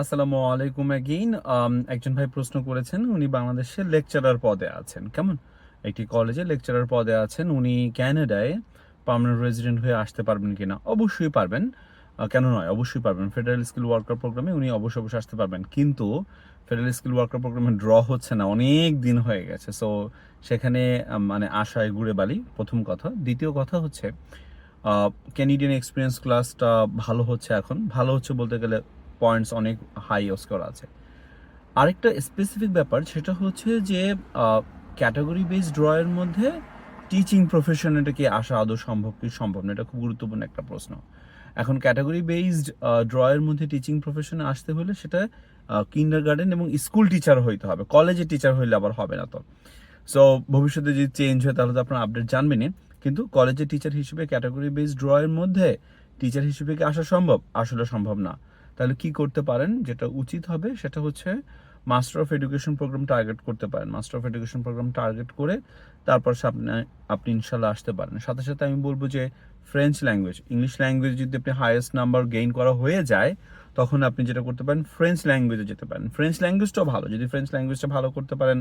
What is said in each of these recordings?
আসসালামু আলাইকুম অ্যাগেইন একজন ভাই প্রশ্ন করেছেন, উনি বাংলাদেশের লেকচারার পদে আছেন। কেমন? একটি কলেজে লেকচারার পদে আছেন, উনি ক্যানাডায় পার্মানেন্ট রেজিডেন্ট হয়ে আসতে পারবেন কিনা? অবশ্যই পারবেন। কেন নয়? অবশ্যই পারবেন। ফেডারেল স্কিল ওয়ার্কার প্রোগ্রামে উনি অবশ্যই অবশ্যই আসতে পারবেন। কিন্তু ফেডারেল স্কিল ওয়ার্কার প্রোগ্রামে ড্র হচ্ছে না। অনেক দিন হয়ে গেছে। সো সেখানে মানে আশায় ঘুরে বালি, প্রথম কথা। দ্বিতীয় কথা হচ্ছে ক্যানিডিয়ান এক্সপিরিয়েন্স ক্লাসটা ভালো হচ্ছে এখন। ভালো হচ্ছে বলতে গেলে পয়েন্টস অনেক হাই স্কোর আছে। আরেকটা স্পেসিফিক ব্যাপার সেটা হচ্ছে যে ক্যাটাগরি বেসড ড্রয়ের মধ্যে টিচিং প্রফেশনেটা কি আসা আদৌ সম্ভব কি সম্ভব না, এটা খুব গুরুত্বপূর্ণ একটা প্রশ্ন। এখন ক্যাটাগরি বেসড ড্রয়ের মধ্যে টিচিং প্রফেশনে আসতে হলে সেটা কিন্ডার গার্ডেন এবং স্কুল টিচার হইতে হবে কলেজে টিচার হইলে আবার হবে না তো। সো ভবিষ্যতে যদি চেঞ্জ হয় তাহলে তো আপনার আপডেট জানবেনই, কিন্তু কলেজে টিচার হিসেবে ক্যাটাগরি বেসড ড্রয়ের মধ্যে টিচার হিসেবে কি আসা সম্ভব? আসলে সম্ভব না। তাহলে কি করতে পারেন? যেটা উচিত হবে সেটা হচ্ছে master of education program target করতে পারেন। Master of education program target করে তারপর সামনে আপনি ইনশাল্লাহ আসতে পারেন। সাথে সাথে আমি বলব যে ফ্রেঞ্চ ল্যাঙ্গুয়েজ ইংলিশ ল্যাঙ্গুয়েজ যদি আপনি হায়েস্ট নাম্বার গেইন করা হয়ে যায়, তখন আপনি যেটা করতে পারেন ফ্রেঞ্চ ল্যাঙ্গুয়েজে যেতে পারেন। ফ্রেঞ্চ ল্যাঙ্গুয়েজটাও ভালো। যদি ফ্রেঞ্চ ল্যাঙ্গুয়েজটা ভালো করতে পারেন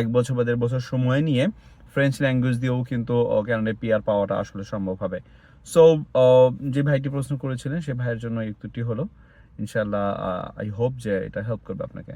এক বছর বা দেড় বছর সময় নিয়ে ফ্রেঞ্চ ল্যাঙ্গুয়েজ দিয়েও কিন্তু ক্যানাডায় পিআর পাওয়াটা আসলে সম্ভব হবে। সো যে ভাইটি প্রশ্ন করেছিলেন, সে ভাইয়ের জন্য উত্তরটি হলো ইনশাল্লাহ আই হোপ যে এটা হেল্প করবে আপনাকে।